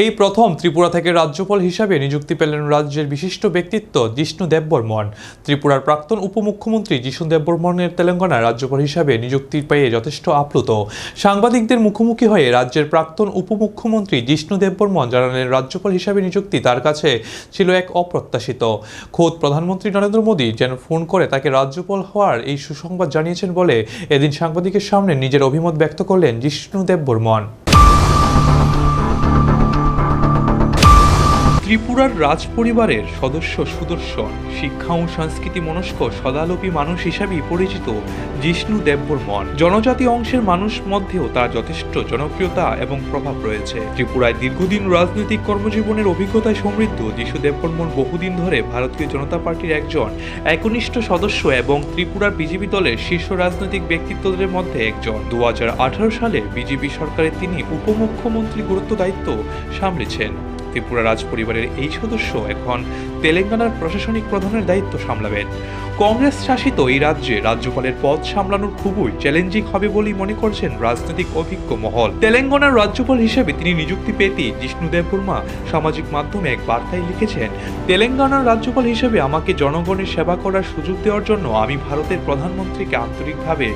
এই প্রথম ত্রিপুরা থেকে রাজ্যপাল হিসাবে নিযুক্তি পেলেন রাজ্যের বিশিষ্ট ব্যক্তিত্ব জিষ্ণু দেববর্মন। ত্রিপুরার প্রাক্তন উপমুখ্যমন্ত্রী জিষ্ণু দেববর্মনের তেলেঙ্গানার রাজ্যপাল হিসাবে নিযুক্তি পেয়ে যথেষ্ট আপ্লুত। সাংবাদিকদের মুখোমুখি হয়ে রাজ্যের প্রাক্তন উপমুখ্যমন্ত্রী জিষ্ণু দেববর্মন জানালেন রাজ্যপাল হিসাবে নিযুক্তি তার কাছে ছিল এক অপ্রত্যাশিত। খোদ প্রধানমন্ত্রী নরেন্দ্র মোদী যেন ফোন করে তাকে রাজ্যপাল হওয়ার এই সুসংবাদ জানিয়েছেন বলে এদিন সাংবাদিকের সামনে নিজের অভিমত ব্যক্ত করলেন জিষ্ণু দেববর্মন। ত্রিপুরার রাজ পরিবারের সদস্য সুদর্শন, শিক্ষা ও সংস্কৃতি মনস্ক সদালোপী মানুষ হিসাবেই পরিচিত জিষ্ণু দেববর্মন। জনজাতি অংশের মানুষ মধ্যেও তার যথেষ্ট জনপ্রিয়তা এবং প্রভাব রয়েছে। ত্রিপুরায় দীর্ঘদিন রাজনৈতিক কর্মজীবনের অভিজ্ঞতায় সমৃদ্ধ যিশু দেববর্মন বহুদিন ধরে ভারতীয় জনতা পার্টির একজন একনিষ্ঠ সদস্য এবং ত্রিপুরার বিজেপি দলের শীর্ষ রাজনৈতিক ব্যক্তিত্বদের মধ্যে একজন। দু হাজার আঠারো সালে বিজেপি সরকারে তিনি উপমুখ্যমন্ত্রী গুরুত্ব দায়িত্ব সামলেছেন। ত্রিপুরা রাজ পরিবারের এই সদস্য এখন তেলেঙ্গানার প্রশাসনিক প্রধানের দায়িত্ব সামলাবেন। কংগ্রেস শাসিত এই রাজ্যে রাজ্যপালের পদ সামলানোর খুবই চ্যালেঞ্জিং হবে বলেই মনে করছেন রাজনৈতিক অভিজ্ঞ মহল। তেলেঙ্গানার রাজ্যপাল হিসেবে তিনি নিযুক্তি পেতেই জিষ্ণু দেববর্মা সামাজিক মাধ্যমে এক বার্তায় লিখেছেন, তেলেঙ্গানার রাজ্যপাল হিসেবে আমাকে জনগণের সেবা করার সুযোগ দেওয়ার জন্য আমি ভারতের প্রধানমন্ত্রীকে আন্তরিকভাবে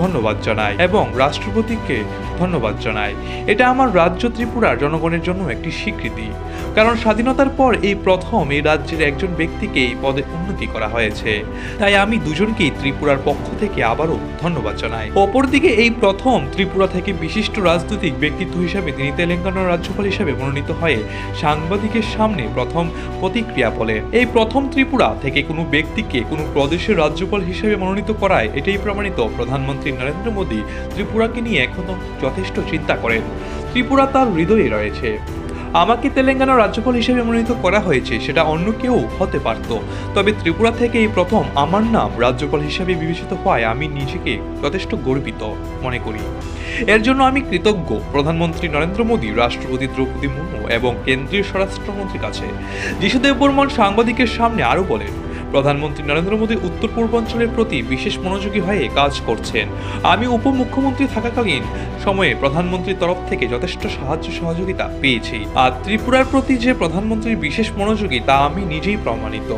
ধন্যবাদ জানাই এবং রাষ্ট্রপতিকে ধন্যবাদ জানাই। এটা আমার রাজ্য ত্রিপুরার জনগণের জন্য একটি স্বীকৃতি। কারণ স্বাধীনতার পর এই প্রথম এই রাজ্যের একজন ব্যক্তিকে এই পদে উন্নতি করা হয়েছে। তাই আমি দুজনকেই ত্রিপুরার পক্ষ থেকে আবারও ধন্যবাদ জানাই। অপরদিকে এই প্রথম ত্রিপুরা থেকে বিশিষ্ট রাজনৈতিক ব্যক্তিত্ব হিসেবে তিনি তেলেঙ্গানার রাজ্যপাল হিসেবে মনোনীত হয়ে সাংবাদিকের সামনে প্রথম প্রতিক্রিয়া বলেন। এই প্রথম ত্রিপুরা থেকে কোনো ব্যক্তিকে কোনো প্রদেশের রাজ্যপাল হিসেবে মনোনীত করায় এটাই প্রমাণিত প্রধানমন্ত্রী নরেন্দ্র মোদী ত্রিপুরাকে নিয়ে এখনও যথেষ্ট চিন্তা করেন। ত্রিপুরা তার হৃদয়ে রয়েছে। আমাকে তেলেঙ্গানা রাজ্যপাল হিসেবে মনোনীত করা হয়েছে, সেটা অন্য কেউ হতে পারত। তবে ত্রিপুরা থেকে এই প্রথম আমার নাম রাজ্যপাল হিসেবে বিবেচিত হওয়ায় আমি নিজেকে যথেষ্ট গর্বিত মনে করি। এর জন্য আমি কৃতজ্ঞ প্রধানমন্ত্রী নরেন্দ্র মোদী, রাষ্ট্রপতি দ্রৌপদী মুর্মু এবং কেন্দ্রীয় স্বরাষ্ট্রমন্ত্রীর কাছে। যিশুদেব বর্মন সাংবাদিকের সামনে আরও বলেন প্রধানমন্ত্রী নরেন্দ্র মোদী উত্তর পূর্বাঞ্চলের প্রতি বিশেষ মনোযোগী হয়ে কাজ করছেন। আমি উপমুখ্যমন্ত্রী থাকাকালীন সময়ে প্রধানমন্ত্রীর তরফ থেকে যথেষ্ট সাহায্য সহযোগিতা পেয়েছি। আর ত্রিপুরার প্রতি যে প্রধানমন্ত্রীর বিশেষ মনোযোগী তা আমি নিজেই প্রমাণিত।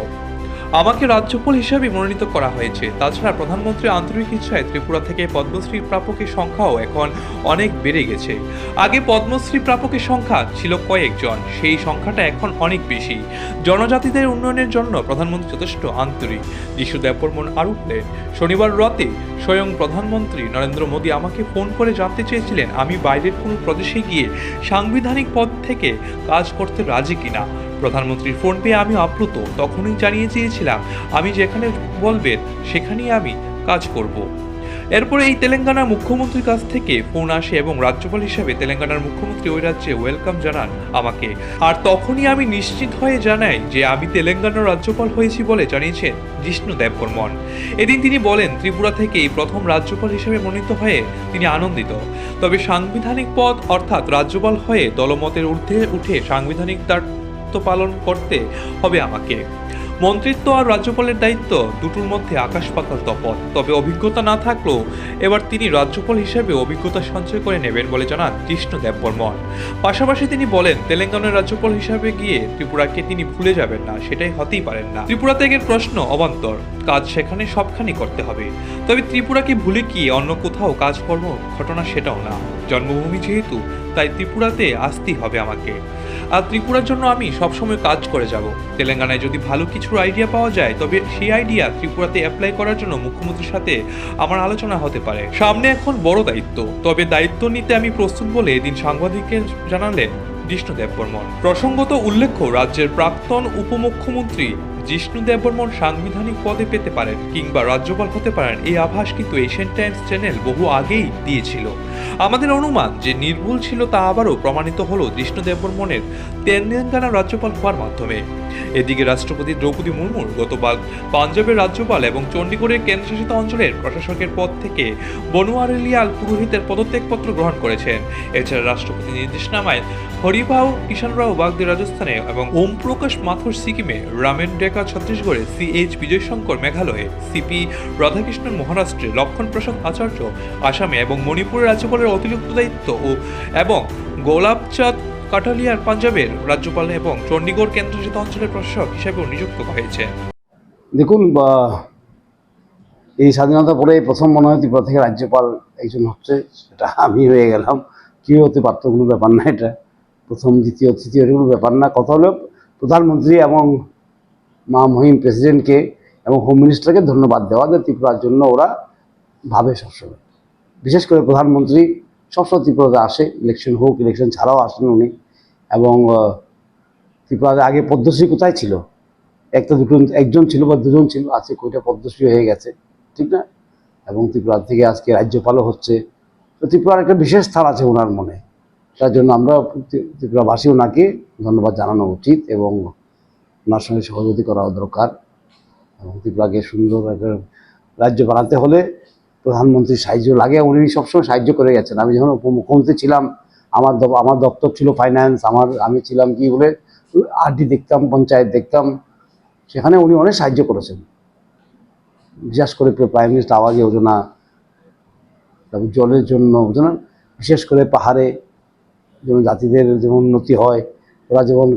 আমাকে রাজ্যপাল হিসাবে মনোনীত করা হয়েছে। তাছাড়া প্রধানমন্ত্রীর আন্তরিক ইচ্ছায় ত্রিপুরা থেকে পদ্মশ্রী প্রাপকের সংখ্যাও এখন অনেক বেড়ে গেছে। আগে পদ্মশ্রী প্রাপকের সংখ্যা ছিল কয়েকজন, সেই সংখ্যাটা এখন অনেক বেশি। জনজাতিদের উন্নয়নের জন্য প্রধানমন্ত্রী যথেষ্ট আন্তরিক। যিশু দেববর্মন আরও বলেন, শনিবার রাতে স্বয়ং প্রধানমন্ত্রী নরেন্দ্র মোদী আমাকে ফোন করে জানতে চেয়েছিলেন, আমি বাইরের কোনো প্রদেশে গিয়ে সাংবিধানিক পদ থেকে কাজ করতে রাজি কিনা? প্রধানমন্ত্রীর ফোন পেয়ে আমি আপ্লুত, তখনই জানিয়ে চেয়েছিলাম, আমি যেখানে বলবেন সেখানেই আমি কাজ করব। এরপরে এই তেলেঙ্গানার মুখ্যমন্ত্রীর কাছ থেকে ফোন আসে এবং রাজ্যপাল হিসেবে তেলেঙ্গানার মুখ্যমন্ত্রী ওই রাজ্যে ওয়েলকাম জানান আমাকে। আর তখনই আমি নিশ্চিত হয়ে জানাই যে আমি তেলেঙ্গানার রাজ্যপাল হয়েছি বলে জানিয়েছেন জিষ্ণু দেববর্মন। এদিন তিনি বলেন, ত্রিপুরা থেকে এই প্রথম রাজ্যপাল হিসেবে মনোনীত হয়ে তিনি আনন্দিত। তবে সাংবিধানিক পদ অর্থাৎ রাজ্যপাল হয়ে দলমতের ঊর্ধ্বে উঠে সাংবিধানিক দায়িত্ব পালন করতে হবে আমাকে। মন্ত্রিত্ব আর রাজ্যপালের দায়িত্ব দুটোর মধ্যে আকাশ পাতাল তফাৎ। তবে অভিজ্ঞতা না থাকলেও এবার তিনি রাজ্যপাল হিসেবে অভিজ্ঞতা সঞ্চয় করে নেবেন বলে জানান কৃষ্ণ দেববর্মন। পাশাপাশি তিনি বলেন, তেলেঙ্গানার রাজ্যপাল হিসাবে গিয়ে ত্রিপুরাকে তিনি ভুলে যাবেন না, সেটাই হতেই পারেন না। ত্রিপুরা ত্যাগের প্রশ্ন অবান্তর, কাজ সেখানে সবখানি করতে হবে। তবে ত্রিপুরাকে ভুলে কি অন্য কোথাও কাজকর্ম, ঘটনা সেটাও না। জন্মভূমি যেহেতু, তাই ত্রিপুরাতে আসতেই হবে আমাকে। আর ত্রিপুরার জন্য আমি সবসময় কাজ করে যাব। তেলেঙ্গানায় যদি ভালো কিছুর আইডিয়া পাওয়া যায়, তবে সেই আইডিয়া ত্রিপুরাতে অ্যাপ্লাই করার জন্য মুখ্যমন্ত্রীর সাথে আমার আলোচনা হতে পারে। সামনে এখন বড় দায়িত্ব, তবে দায়িত্ব নিতে আমি প্রস্তুত বলে এদিন সাংবাদিককে জানালেন জিষ্ণু দেববর্মন প্রসঙ্গত উল্লেখ্য, রাজ্যের প্রাক্তন উপমুখ্যমন্ত্রী জিষ্ণু দেববর্মন সাংবিধানিক পদে পেতে পারেন কিংবা রাজ্যপাল হতে পারেন, এই আভাস কিন্তু এশিয়ান টাইমস চ্যানেল বহু আগেই দিয়েছিল। আমাদের অনুমান যে নির্ভুল ছিল তা আবারও প্রমাণিত হলো জিষ্ণু দেববর্মনের তেলেঙ্গানা রাজ্যপাল হওয়ার মাধ্যমে। এদিকে রাষ্ট্রপতি দ্রৌপদী মুর্মুর গতকাল পাঞ্জাবের রাজ্যপাল এবং চণ্ডীগড়ের কেন্দ্রশাসিত অঞ্চলের প্রশাসকের পদ থেকে বনোয়ারিলিয়াল পুরোহিতের পদত্যাগপত্র গ্রহণ করেছেন। এছাড়া রাষ্ট্রপতি নির্দেশনামায় হরিভাউ কিষাণ রাও বাগদি রাজস্থানে এবং ওম প্রকাশ মাথুর সিকিমে রামেন ডেকা ছত্তিশগড়ে সি এইচ বিজয়শঙ্কর মেঘালয়ে সিপি রাধাকৃষ্ণন মহারাষ্ট্রে লক্ষণ প্রসাদ আচার্য আসামে এবং মণিপুরের রাজ্যপালের অতিরিক্ত দায়িত্ব ও এবং গোলাপচাঁদ কাটালিয়ার পাঞ্জাবের রাজ্যপাল এবং চণ্ডীগড় কেন্দ্রশাসিত অঞ্চলের প্রশাসক হিসেবেও নিযুক্ত হয়েছে। দেখুন এই স্বাধীনতা পরে প্রথম মনে হয় ত্রিপুরা থেকে রাজ্যপাল একজন হচ্ছে, সেটা আমি হয়ে গেলাম। কি হতে পারতো কোনো ব্যাপার না এটা। প্রথম, দ্বিতীয়, তৃতীয় কোনো ব্যাপার না। কথা হলো, প্রধানমন্ত্রী এবং মা মহিম প্রেসিডেন্টকে এবং হোম মিনিস্টারকে ধন্যবাদ দেওয়া যে ত্রিপুরার জন্য ওরা ভাবে সবসময়। বিশেষ করে প্রধানমন্ত্রী সবসময় ত্রিপুরাতে আসে ইলেকশন হোক ইলেকশন ছাড়াও আসেন উনি। এবং ত্রিপুরাতে আগে পদ্মশ্রী কোথায় ছিল? একটা দুটো একজন ছিল বা দুজন ছিল, আজকে কয়টা পদ্মশ্রী হয়ে গেছে, ঠিক না? এবং ত্রিপুরা থেকে আজকে রাজ্যপালও হচ্ছে। তো ত্রিপুরার একটা বিশেষ স্থান আছে ওনার মনে। তার জন্য আমরা ত্রি- ত্রিপুরাবাসী ওনাকে ধন্যবাদ জানানো উচিত এবং ওনার সঙ্গে সহযোগী করা দরকার। এবং ত্রিপুরাকে সুন্দর একটা রাজ্য বানাতে হলে প্রধানমন্ত্রীর সাহায্য লাগে, উনি সবসময় সাহায্য করে গেছেন। আমি যখন উপমুখ্যমন্ত্রী ছিলাম, আমার আমার দপ্তর ছিল ফাইন্যান্স আমার, আমি ছিলাম কি বলে আরডি দেখতাম, পঞ্চায়েত দেখতাম, সেখানে উনি অনেক সাহায্য করেছেন। বিশেষ করে প্রাইম মিনিস্টার আবাস যোজনা, তারপর জলের জন্য, বুঝলেন? বিশেষ করে পাহাড়ে, যেমন জাতিদের যেমন উন্নতি হয়, ওরা যেমন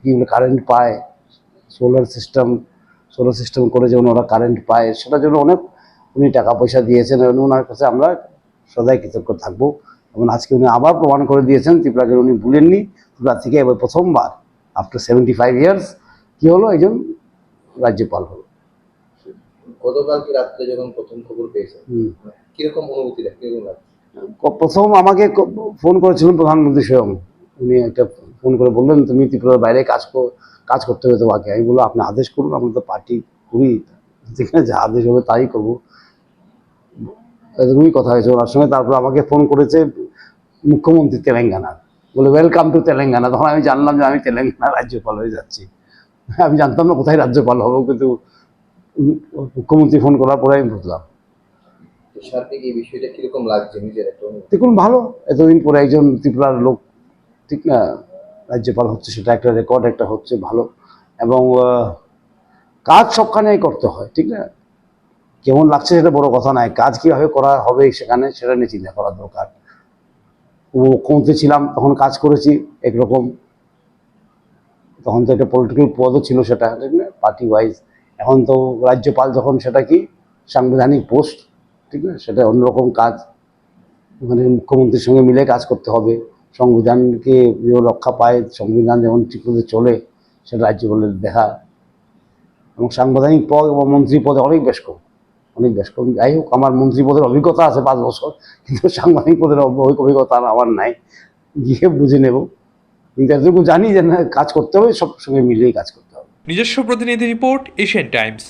কী বলে কারেন্ট পায় সোলার সিস্টেম সোলার সিস্টেম করে যেমন ওরা কারেন্ট পায়, সেটার জন্য অনেক উনি টাকা পয়সা দিয়েছেন এবং ওনার কাছে আমরা সদাই কৃতজ্ঞ থাকব। এবং আজকে উনি আবার প্রমাণ করে দিয়েছেন ত্রিপুরাকে উনি ভুলেননি। ত্রিপুরা থেকে এবার প্রথমবার আফটার সেভেন্টি ফাইভ ইয়ার্স কী হলো? একজন রাজ্যপাল হলো। গতকালকে রাত্রে যখন প্রথম খবর পেয়েছেন। কীরকম কীরকম প্রথম আমাকে ফোন করেছিলেন প্রধানমন্ত্রী স্বয়ং। উনি একটা ফোন করে বললেন তুমি ত্রিপুরার বাইরে কাজ কাজ করতে হবে তোমাকে। আমি বললাম আপনি আদেশ করুন আমরা তো পার্টি করি। যেখানে যা আদেশ হবে তাই করব। এরকমই কথা হয়েছে। ওনার সঙ্গে তারপর আমাকে ফোন করেছে মুখ্যমন্ত্রী তেলেঙ্গানার বলে ওয়েলকাম টু তেলেঙ্গানা। তখন আমি জানলাম যে আমি তেলেঙ্গানা রাজ্যপাল হয়ে যাচ্ছি। আমি জানতাম না কোথায় রাজ্যপাল হব কিন্তু মুখ্যমন্ত্রী ফোন করার পরে আমি বুঝলাম। দেখুন ভালো। এতদিন পরে একজন ত্রিপুরার লোক ঠিক না রাজ্যপাল হচ্ছে সেটা একটা রেকর্ড একটা হচ্ছে ভালো। এবং কাজ সবখানেই করতে হয়, ঠিক না? কেমন লাগছে সেটা বড় কথা নয়, কাজ কীভাবে করা হবে সেখানে সেটা নিয়ে চিন্তা করা দরকার। মুখ্যমন্ত্রী ছিলাম, তখন কাজ করেছি একরকম। তখন তো একটা পলিটিক্যাল পদও ছিল সেটা, ঠিক না? পার্টি ওয়াইজ এখন তো রাজ্যপাল যখন সেটা কি? সাংবিধানিক পোস্ট, ঠিক না? সেটা অন্যরকম কাজ। মানে মুখ্যমন্ত্রীর সঙ্গে মিলে কাজ করতে হবে। সংবিধানকে রক্ষা পায়, সংবিধান যেমন ঠিকমতো চলে, সেটা রাজ্যপালের দেখা। এবং সাংবিধানিক পদ এবং মন্ত্রী পদে অনেক বেশ কম অনেক বেশ কম যাই হোক, আমার মন্ত্রী পদের অভিজ্ঞতা আছে পাঁচ বছর, কিন্তু সাংবাদিক পদের অভিজ্ঞতা আমার নাই। গিয়ে বুঝে নেব। কিন্তু এতটুকু জানি যে না, কাজ করতে হবে, সব সঙ্গে মিলিয়ে কাজ করতে হবে। নিজস্ব প্রতিনিধি রিপোর্ট, এশিয়ান টাইমস।